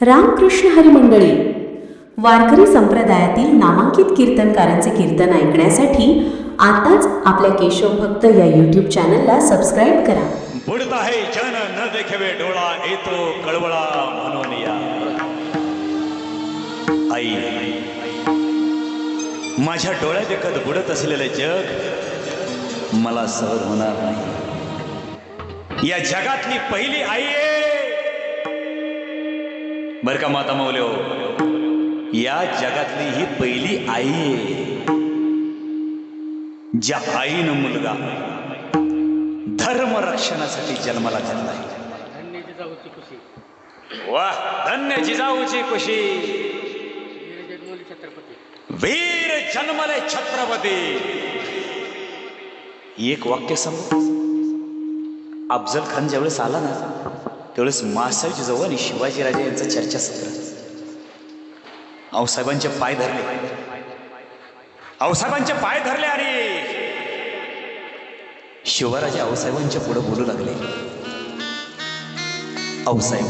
रामकृष्ण हरिमंडळी. वारकरी संप्रदायातील नामांकित कीर्तनकारांचे कीर्तन ऐकण्यासाठी आताच आपल्या केशव भक्त या यूट्यूब चॅनलला सबस्क्राईब करा. बुडत आहे जन न देखवे डोळा येतो कळवळा म्हणून या आई माझ्या डोळ्या देखत बुडत असलेलं जग मला सहन होणार नाही. या जगातली पहिली आई आहे बर का माता मौल्यो? या जगातली ही पहिली आई आहे. ज्या आईनं मुलगा धर्म रक्षणासाठी जन्माला घातलाय वा धन्य जिजाऊची खुशी. वीर वीर जन्मले छत्रपती. एक वाक्य सांगू? अफजल खान ज्यावेळेस आला ना त्यावेळेस मासाहेब जिजाऊ आणि शिवाजीराजे यांचं चर्चासत्र आऊसाहेबांचे पाय धरले. आऊसाहेबांचे पाय धरले अरे शिवराजे आऊसाहेबांच्या पुढे बोलू लागले. आऊसाहेब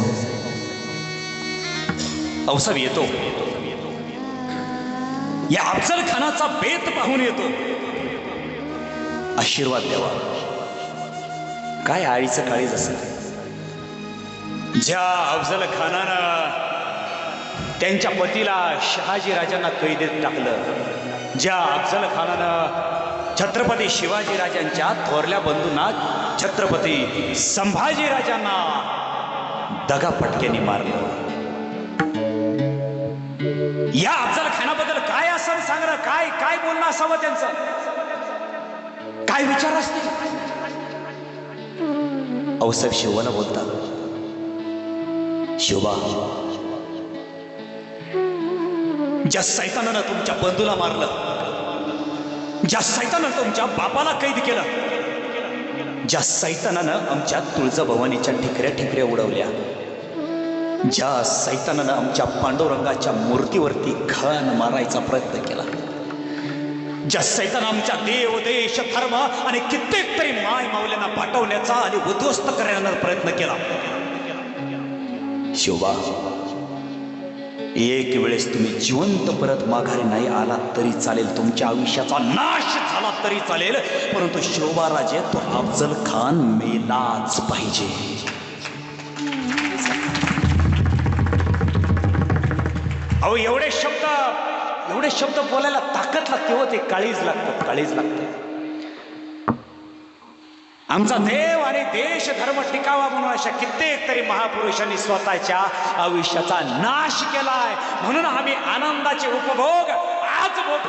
आऊसाहेब येतो. या अफजल खानाचा बेत पाहून येतो. आशीर्वाद द्यावा. काय आळीचं काळीज असेल? ज्या अफजल खानानं त्यांच्या पतीला शहाजी राजांना कैदेत टाकलं ज्या अफजल खानानं छत्रपती शिवाजी राजांच्या थोरल्या बंधूंना छत्रपती संभाजी राजांना दगा पटक्याने मारलं. या अफजल खानाबद्दल काय असं सांगणं काय काय बोलणं असावं त्यांचं? काय विचार असते? अवसाहेब शिवाला बोलतात. शोभा. ज्या सैतानानं तुमच्या बंधूला मारलं ज्या सैतानानं तुमच्या बापाला कैद केलं ज्या सैतानानं आमच्या तुळजाभवानीच्या ठिकऱ्या ठिकऱ्या उडवल्या ज्या सैतानानं आमच्या पांडुरंगाच्या मूर्तीवरती खण मारायचा प्रयत्न केला ज्या सैतानं आमच्या देव देश धर्म आणि कित्येक तरी माय मावल्यांना पाठवण्याचा आणि उद्ध्वस्त करण्याचा प्रयत्न केला शिवबा एक वेळेस तुम्ही जिवंत परत माघारी नाही आलात तरी चालेल तुमच्या आयुष्याचा नाश झाला तरी चालेल परंतु शिवबा राजे तो अफजल खान मेलाच पाहिजे. अहो एवढे शब्द एवढे शब्द बोलायला ताकद लागते हो ते काळीज लागतं काळीज लागतं. आमचा देव आणि देश धर्म टिकावा म्हणून अशा कित्येक तरी महापुरुषांनी स्वतःच्या आयुष्याचा नाश केलाय. म्हणून आम्ही आनंदाचे उपभोग आज भोग